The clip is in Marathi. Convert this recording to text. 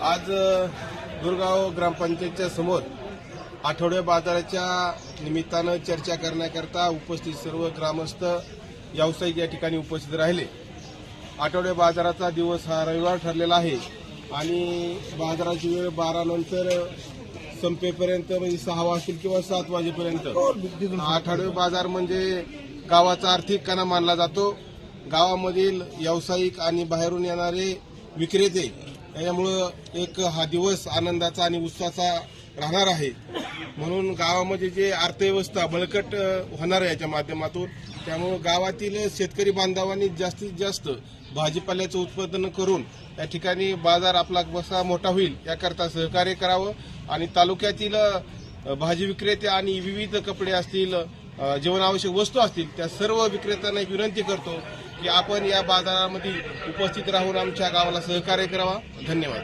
आज दुर्गाव ग्रामपंचायतच्या समोर आठवड्या बाजाराच्या निमित्तानं चर्चा करण्याकरता उपस्थित सर्व ग्रामस्थ व्यावसायिक या ठिकाणी उपस्थित राहिले. आठवड्या बाजाराचा दिवस हा रविवार ठरलेला आहे आणि बाजाराची वेळ बारा नंतर संपेपर्यंत म्हणजे सहा वाजतील किंवा सात वाजेपर्यंत. आठवडे बाजार म्हणजे गावाचा आर्थिक कणा मानला जातो. गावामधील व्यावसायिक आणि बाहेरून येणारे विक्रेते त्याच्यामुळं एक हा दिवस आनंदाचा आणि उत्साहाचा राहणार आहे. म्हणून गावामध्ये जे अर्थव्यवस्था बळकट होणार आहे याच्या माध्यमातून त्यामुळं गावातील शेतकरी बांधवांनी जास्तीत जास्त भाजीपाल्याचं उत्पादन करून या ठिकाणी बाजार आपला कसा मोठा होईल याकरता सहकार्य करावं आणि तालुक्यातील भाजी विक्रेते आणि विविध कपडे असतील जीवनावश्यक वस्तू असतील त्या सर्व विक्रेत्यांना एक विनंती करतो की आपण या बाजारामध्ये उपस्थित राहून आमच्या गावाला सहकार्य करावा. धन्यवाद.